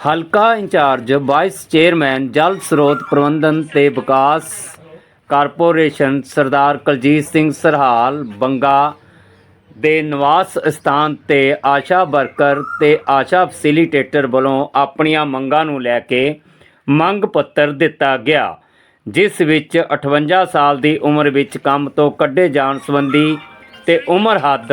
ਹਲਕਾ incharge, vice chairman, ਜਲ ਸਰੋਤ ਪ੍ਰਬੰਧਨ ਤੇ ਵਿਕਾਸ ਕਾਰਪੋਰੇਸ਼ਨ ਸਰਦਾਰ ਕੁਲਜੀਤ ਸਿੰਘ ਸਰਹਾਲ, ਬੰਗਾ ਦੇ ਨਿਵਾਸ ਸਥਾਨ ਤੇ ਆਸ਼ਾ ਵਰਕਰ ਤੇ ਆਸ਼ਾ ਫੈਸਿਲੀਟੇਟਰ ਵੱਲੋਂ ਆਪਣੀਆਂ ਮੰਗਾਂ ਨੂੰ ਲੈ ਕੇ ਮੰਗ ਪੱਤਰ ਦਿੱਤਾ ਗਿਆ, ਜਿਸ ਵਿੱਚ 58 ਸਾਲ ਦੀ ਉਮਰ ਵਿੱਚ ਕੰਮ ਤੋਂ ਕੱਢੇ ਜਾਣ ਸੰਬੰਧੀ ਤੇ ਉਮਰ ਹੱਦ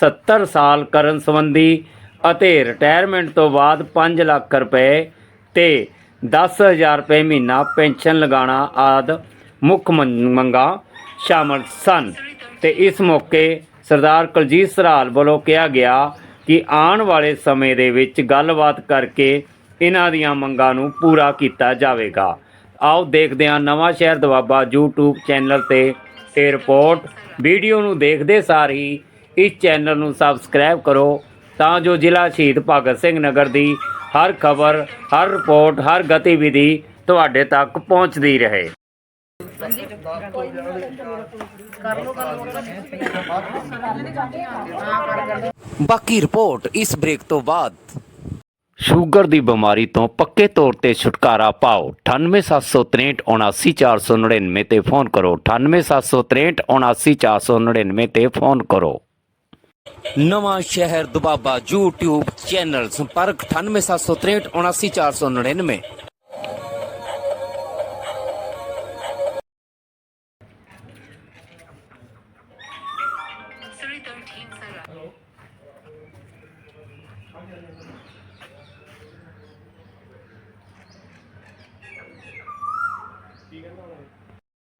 70 ਸਾਲ ਕਰਨ ਸੰਬੰਧੀ ਅਤੇ ਰਿਟਾਇਰਮੈਂਟ ਤੋਂ ਬਾਅਦ 5 ਲੱਖ ਰੁਪਏ ਤੇ 10000 ਰੁਪਏ ਮਹੀਨਾ ਪੈਨਸ਼ਨ ਲਗਾਉਣਾ ਆਦ ਮੁੱਖ ਮੰਗਾਂ ਸ਼ਾਮਲ ਸਨ। ਤੇ ਇਸ ਮੌਕੇ ਸਰਦਾਰ ਕੁਲਜੀਤ ਸਰਾਲ ਵੱਲੋਂ ਕਿਹਾ ਗਿਆ ਕਿ ਆਉਣ ਵਾਲੇ ਸਮੇਂ ਦੇ ਵਿੱਚ ਗੱਲਬਾਤ ਕਰਕੇ ਇਹਨਾਂ ਦੀਆਂ ਮੰਗਾਂ ਨੂੰ ਪੂਰਾ ਕੀਤਾ ਜਾਵੇਗਾ। ਆਓ ਦੇਖਦੇ ਹਾਂ ਨਵਾਂ ਸ਼ਹਿਰ ਦਵਾਬਾ YouTube ਚੈਨਲ ਤੇ ਇਹ ਰਿਪੋਰਟ ਵੀਡੀਓ ਨੂੰ ਦੇਖਦੇ ਸਾਰ ਹੀ ਇਸ ਚੈਨਲ ਨੂੰ ਸਬਸਕ੍ਰਾਈਬ ਕਰੋ ਤਾਂ ਜੋ ਜ਼ਿਲ੍ਹਾ ਸ਼ਹੀਦ ਭਗਤ ਸਿੰਘ ਨਗਰ ਦੀ ਹਰ ਖਬਰ ਹਰ ਰਿਪੋਰਟ ਹਰ ਗਤੀਵਿਧੀ ਤੁਹਾਡੇ ਤੱਕ ਪਹੁੰਚਦੀ ਰਹੇ। ਬਾਕੀ ਰਿਪੋਰਟ ਇਸ ਬ੍ਰੇਕ ਤੋਂ ਬਾਅਦ। ਸ਼ੂਗਰ ਦੀ ਬਿਮਾਰੀ ਤੋਂ ਪੱਕੇ ਤੌਰ ਤੇ ਛੁਟਕਾਰਾ ਪਾਓ। 9876379499 ਤੇ ਫੋਨ ਕਰੋ। 9876379499 ਤੇ ਫੋਨ ਕਰੋ। ਨਵਾਂ ਸ਼ਹਿਰ ਦੁਬਾਬਾ YouTube ਚੈਨਲ ਸੰਪਰਕ 9876379499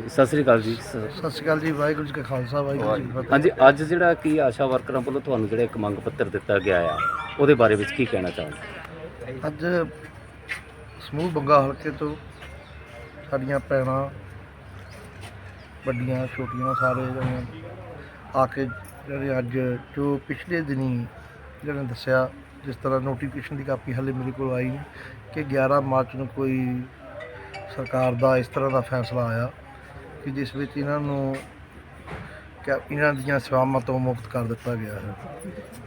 ਸਤਿ ਸ੍ਰੀ ਅਕਾਲ ਜੀ। ਸਤਿ ਸ਼੍ਰੀ ਅਕਾਲ ਜੀ ਵਾਹਿਗੁਰੂ ਜੀ ਕਾ ਖਾਲਸਾ ਵਾਹਿਗੁਰੂ ਜੀ ਕੀ ਫਤਿਹ। ਹਾਂਜੀ ਅੱਜ ਜਿਹੜਾ ਕੀ ਆਸ਼ਾ ਵਰਕਰਾਂ ਵੱਲੋਂ ਤੁਹਾਨੂੰ ਜਿਹੜਾ ਇੱਕ ਮੰਗ ਪੱਤਰ ਦਿੱਤਾ ਗਿਆ ਆ ਉਹਦੇ ਬਾਰੇ ਵਿੱਚ ਕੀ ਕਹਿਣਾ ਚਾਹੁੰਦੇ ਅੱਜ ਸਮੂਹ ਬੰਗਾ ਹਲਕੇ ਤੋਂ ਸਾਡੀਆਂ ਭੈਣਾਂ ਵੱਡੀਆਂ ਛੋਟੀਆਂ ਸਾਰੇ ਜਣੇ ਆ ਕੇ ਜਿਹੜੇ ਅੱਜ ਜੋ ਪਿਛਲੇ ਦਿਨੀ ਜਿਹੜਾ ਦੱਸਿਆ ਜਿਸ ਤਰ੍ਹਾਂ ਨੋਟੀਫਿਕੇਸ਼ਨ ਦੀ ਕਾਪੀ ਹਾਲੇ ਮੇਰੇ ਕੋਲ ਆਈ ਨਹੀਂ ਕਿ 11 ਮਾਰਚ ਨੂੰ ਕੋਈ ਸਰਕਾਰ ਦਾ ਇਸ ਤਰ੍ਹਾਂ ਦਾ ਫੈਸਲਾ ਆਇਆ। ਕਿ ਜਿਸ ਵਿੱਚ ਇਹਨਾਂ ਨੂੰ ਕਿ ਇਹਨਾਂ ਦੀਆਂ ਸੇਵਾਵਾਂ ਤੋਂ ਮੁਕਤ ਕਰ ਦਿੱਤਾ ਗਿਆ ਹੈ।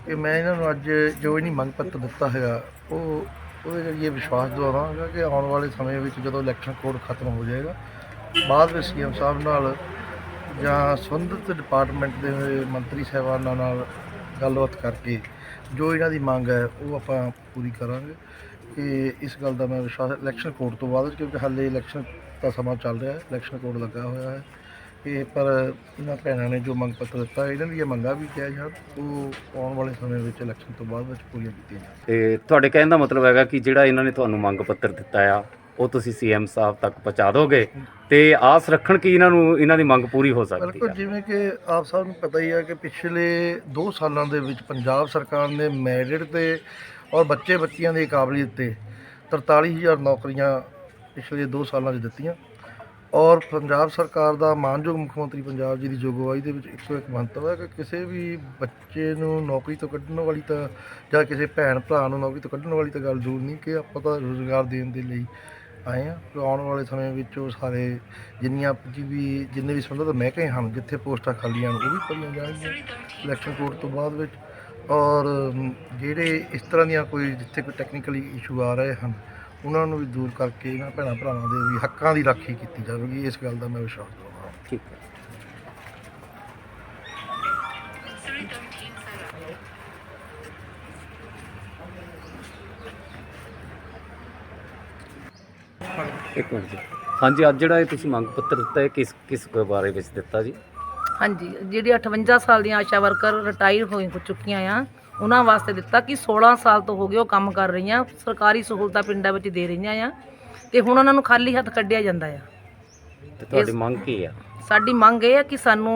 ਕਿ ਮੈਂ ਇਹਨਾਂ ਨੂੰ ਅੱਜ ਜੋ ਇਹਨੀ ਮੰਗ ਪੱਤਰ ਦਿੱਤਾ ਹੈਗਾ, ਉਹ ਉਹਦੇ ਜਰੀਏ ਵਿਸ਼ਵਾਸ ਦਿਵਾਵਾਂਗਾ ਕਿ ਆਉਣ ਵਾਲੇ ਸਮੇਂ ਵਿੱਚ ਜਦੋਂ ਇਲੈਕਸ਼ਨ ਕੋਡ ਖਤਮ ਹੋ ਜਾਏਗਾ, ਬਾਅਦ ਵਿੱਚ ਸੀਐਮ ਸਾਹਿਬ ਨਾਲ ਜਾਂ ਸੰਬੰਧਿਤ ਡਿਪਾਰਟਮੈਂਟ ਦੇ ਮੰਤਰੀ ਸਾਹਿਬਾਨਾਂ ਨਾਲ ਗੱਲਬਾਤ ਕਰਕੇ ਜੋ ਇਹਨਾਂ ਦੀ ਮੰਗ ਹੈ, ਉਹ ਆਪਾਂ ਪੂਰੀ ਕਰਾਂਗੇ। ਕਿ ਇਸ ਗੱਲ ਦਾ ਮੈਂ ਵਿਸ਼ਵਾਸ ਇਲੈਕਸ਼ਨ ਕੋਡ ਤੋਂ ਬਾਅਦ, ਕਿਉਂਕਿ ਹਾਲੇ ਇਲੈਕਸ਼ਨ ਦਾ ਸਮਾਂ ਚੱਲ ਰਿਹਾ ਹੈ ਇਲੈਕਸ਼ਨ ਕੋਡ ਲੱਗਾ ਹੋਇਆ ਹੈ। ਕਿ ਪਰ ਇਹਨਾਂ ਭੈਣਾਂ ਨੇ ਜੋ ਮੰਗ ਪੱਤਰ ਦਿੱਤਾ ਇਹਨਾਂ ਦੀਆਂ ਮੰਗਾਂ ਵੀ ਕਿਹਾ ਜਾਣ ਉਹ ਆਉਣ ਵਾਲੇ ਸਮੇਂ ਵਿੱਚ ਇਲੈਕਸ਼ਨ ਤੋਂ ਬਾਅਦ ਵਿੱਚ ਪੂਰੀਆਂ ਕੀਤੀਆਂ ਜਾਣ। ਤੇ ਤੁਹਾਡੇ ਕਹਿਣ ਦਾ ਮਤਲਬ ਹੈਗਾ ਕਿ ਜਿਹੜਾ ਇਹਨਾਂ ਨੇ ਤੁਹਾਨੂੰ ਮੰਗ ਪੱਤਰ ਦਿੱਤਾ ਆ ਉਹ ਤੁਸੀਂ ਸੀਐਮ ਸਾਹਿਬ ਤੱਕ ਪਹੁੰਚਾ ਦੋਗੇ ਤੇ ਆਸ ਰੱਖਣ ਕਿ ਇਹਨਾਂ ਨੂੰ ਇਹਨਾਂ ਦੀ ਮੰਗ ਪੂਰੀ ਹੋ ਸਕਦੀ ਬਿਲਕੁਲ ਹੈ ਜਿਵੇਂ ਕਿ ਆਪ ਸਭ ਨੂੰ ਪਤਾ ਹੀ ਹੈ ਕਿ ਪਿਛਲੇ 2 ਸਾਲਾਂ ਦੇ ਵਿੱਚ ਪੰਜਾਬ ਸਰਕਾਰ ਨੇ ਮੈਰਿਟ ਤੇ ਔਰ ਬੱਚੇ ਬੱਚੀਆਂ ਦੀ ਕਾਬਲੀਅਤ ਤੇ 43000 ਨੌਕਰੀਆਂ ਪਿਛਲੇ 2 ਸਾਲਾਂ 'ਚ ਦਿੱਤੀਆਂ। ਔਰ ਪੰਜਾਬ ਸਰਕਾਰ ਦਾ ਮਾਨਯੋਗ ਮੁੱਖ ਮੰਤਰੀ ਪੰਜਾਬ ਜੀ ਦੀ ਜੋਗਵਾਈ ਦੇ ਵਿੱਚ ਇੱਕੋ ਇੱਕ ਮੰਤਵ ਹੈ ਕਿ ਕਿਸੇ ਵੀ ਬੱਚੇ ਨੂੰ ਨੌਕਰੀ ਤੋਂ ਕੱਢਣ ਵਾਲੀ ਤਾਂ ਜਾਂ ਕਿਸੇ ਭੈਣ ਭਰਾ ਨੂੰ ਨੌਕਰੀ ਤੋਂ ਕੱਢਣ ਵਾਲੀ ਤਾਂ ਗੱਲ ਜ਼ਰੂਰ ਨਹੀਂ ਕਿ ਆਪਾਂ ਤਾਂ ਰੋਜ਼ਗਾਰ ਦੇਣ ਦੇ ਲਈ ਆਏ ਆ ਆਉਣ ਵਾਲੇ ਸਮੇਂ ਵਿੱਚ ਉਹ ਸਾਰੇ ਜਿੰਨੀਆਂ ਜੀ ਵੀ ਜਿੰਨੇ ਵੀ ਸੰਬੰਧਿਤ ਮਹਿਕਮੇ ਹਨ, ਜਿੱਥੇ ਪੋਸਟਾਂ ਖਾਲੀਆਂ ਹਨ, ਉਹ ਵੀ ਭਰੀਆਂ ਜਾਣਗੀਆਂ ਇਲੈਕਸ਼ਨ ਕੋਡ ਤੋਂ ਬਾਅਦ ਵਿੱਚ। ਔਰ ਜਿਹੜੇ ਇਸ ਤਰ੍ਹਾਂ ਦੀਆਂ ਕੋਈ ਜਿੱਥੇ ਕੋਈ ਟੈਕਨੀਕਲੀ ਇਸ਼ੂ ਆ ਰਹੇ ਹਨ ਉਹਨਾਂ ਨੂੰ ਵੀ ਦੂਰ ਕਰਕੇ ਇਹਨਾਂ ਭੈਣਾਂ ਭਰਾਵਾਂ ਦੇ ਵੀ ਹੱਕਾਂ ਦੀ ਰਾਖੀ ਕੀਤੀ ਜਾਵੇਗੀ ਇਸ ਗੱਲ ਦਾ ਮੈਂ ਵਿਸ਼ਵਾਸ ਕਰਦਾ ਹਾਂ ਠੀਕ ਹੈ। ਇੱਕ ਮਿੰਟ ਜੀ। ਹਾਂਜੀ ਅੱਜ ਜਿਹੜਾ ਇਹ ਤੁਸੀਂ ਮੰਗ ਪੱਤਰ ਦਿੱਤਾ ਹੈ ਕਿਸ ਕਿਸ ਬਾਰੇ ਵਿੱਚ ਦਿੱਤਾ ਜੀ? ਹਾਂਜੀ ਜਿਹੜੀ 58 ਸਾਲ ਦੀਆਂ ਆਸ਼ਾ ਵਰਕਰ ਰਿਟਾਇਰ ਹੋ ਹੋ ਚੁੱਕੀਆਂ ਆ ਉਹਨਾਂ ਵਾਸਤੇ ਦਿੱਤਾ ਕਿ 16 ਸਾਲ ਤੋਂ ਹੋ ਗਏ ਉਹ ਕੰਮ ਕਰ ਰਹੀਆਂ ਸਰਕਾਰੀ ਸਹੂਲਤਾਂ ਪਿੰਡਾਂ ਵਿੱਚ ਦੇ ਰਹੀਆਂ ਆ ਤੇ ਹੁਣ ਉਹਨਾਂ ਨੂੰ ਖਾਲੀ ਹੱਥ ਕੱਢਿਆ ਜਾਂਦਾ ਆ। ਤੇ ਤੁਹਾਡੀ ਮੰਗ ਕੀ ਆ? ਸਾਡੀ ਮੰਗ ਇਹ ਹੈ ਕਿ ਸਾਨੂੰ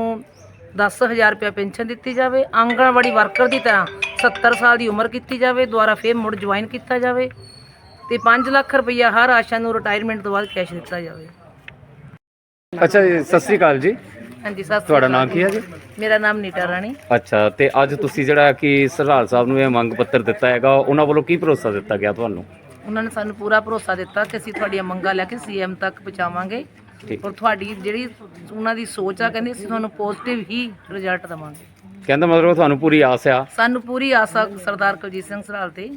10000 ਰੁਪਏ ਪੈਨਸ਼ਨ ਦਿੱਤੀ ਜਾਵੇ ਆਂਗਣਵਾੜੀ ਵਰਕਰ ਦੀ ਤਰ੍ਹਾਂ 70 ਸਾਲ ਦੀ ਉਮਰ ਕੀਤੀ ਜਾਵੇ ਦੁਬਾਰਾ ਫੇਰ ਮੁੜ ਜੁਆਇਨ ਕੀਤਾ ਜਾਵੇ ਤੇ 5 ਲੱਖ ਰੁਪਈਆ ਹਰ ਆਸ਼ਾ ਨੂੰ ਰਿਟਾਇਰਮੈਂਟ ਤੋਂ ਬਾਅਦ ਕੈਸ਼ ਦਿੱਤਾ ਜਾਵੇ। ਅੱਛਾ ਜੀ ਸਤਿ ਸ੍ਰੀ ਅਕਾਲ ਜੀ। ਹਾਂਜੀ ਸਤਿ ਸ਼੍ਰੀ ਤੁਹਾਡਾ ਨਾਮ ਕੀ ਹੈ ਜੀ? ਮੇਰਾ ਨਾਮ ਨੀਟਾ ਰਾਣੀ। ਅੱਛਾ ਤੇ ਅੱਜ ਤੁਸੀਂ ਜਿਹੜਾ ਕਿ ਸਰਹਾਲ ਸਾਹਿਬ ਨੂੰ ਇਹ ਮੰਗ ਪੱਤਰ ਦਿੱਤਾ ਹੈਗਾ ਉਹਨਾਂ ਵੱਲੋਂ ਕੀ ਭਰੋਸਾ ਦਿੱਤਾ ਗਿਆ ਤੁਹਾਨੂੰ? ਉਹਨਾਂ ਨੇ ਸਾਨੂੰ ਪੂਰਾ ਭਰੋਸਾ ਦਿੱਤਾ ਕਿ ਅਸੀਂ ਤੁਹਾਡੀਆਂ ਮੰਗਾਂ ਲੈ ਕੇ ਸੀਐਮ ਤੱਕ ਪਹੁੰਚਾਵਾਂਗੇ। ਠੀਕ। ਔਰ ਤੁਹਾਡੀ ਜਿਹੜੀ ਉਹਨਾਂ ਦੀ ਸੋਚ ਆ ਕਹਿੰਦੇ ਅਸੀਂ ਤੁਹਾਨੂੰ ਪੋਜ਼ਿਟਿਵ ਹੀ ਰਿਜ਼ਲਟ ਦਵਾਂਗੇ। ਕਹਿੰਦਾ ਮਤਲਬ ਤੁਹਾਨੂੰ ਪੂਰੀ ਆਸ ਆ? ਸਾਨੂੰ ਪੂਰੀ ਆਸ ਆ ਸਰਦਾਰ ਕੁਲਜੀਤ ਸਿੰਘ ਸਰਾਲ ਤੇ।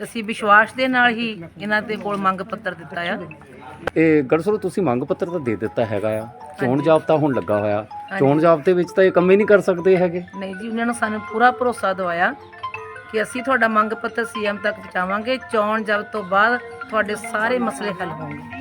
ਅਸੀਂ ਵਿਸ਼ਵਾਸ ਦੇ ਨਾਲ ਹੀ ਇਹਨਾਂ ਦੇ ਕੋਲ ਮੰਗ ਪੱਤਰ ਦਿੱਤਾ ਆ। ਇਹ ਗੜਸਰੋ ਤੁਸੀਂ ਮੰਗ ਪੱਤਰ ਤਾਂ ਦੇ ਦਿੱਤਾ ਹੈਗਾ ਆ। ਚੋਣ ਜਾਬਤਾ ਹੁਣ ਲੱਗਾ ਹੋਇਆ। ਚੋਣ ਜਾਬਤੇ ਵਿੱਚ ਤਾਂ ਇਹ ਕੰਮ ਹੀ ਨਹੀਂ ਕਰ ਸਕਦੇ ਹੈਗੇ। ਨਹੀਂ ਜੀ ਉਹਨਾਂ ਨੇ ਸਾਨੂੰ ਪੂਰਾ ਭਰੋਸਾ ਦਵਾਇਆ ਕਿ ਅਸੀਂ ਤੁਹਾਡਾ ਮੰਗ ਪੱਤਰ ਸੀਐਮ ਤੱਕ ਪਹੁੰਚਾਵਾਂਗੇ। ਚੋਣ ਜਬ ਤੋਂ ਬਾਅਦ ਤੁਹਾਡੇ ਸਾਰੇ ਮਸਲੇ ਹੱਲ ਹੋਣਗੇ।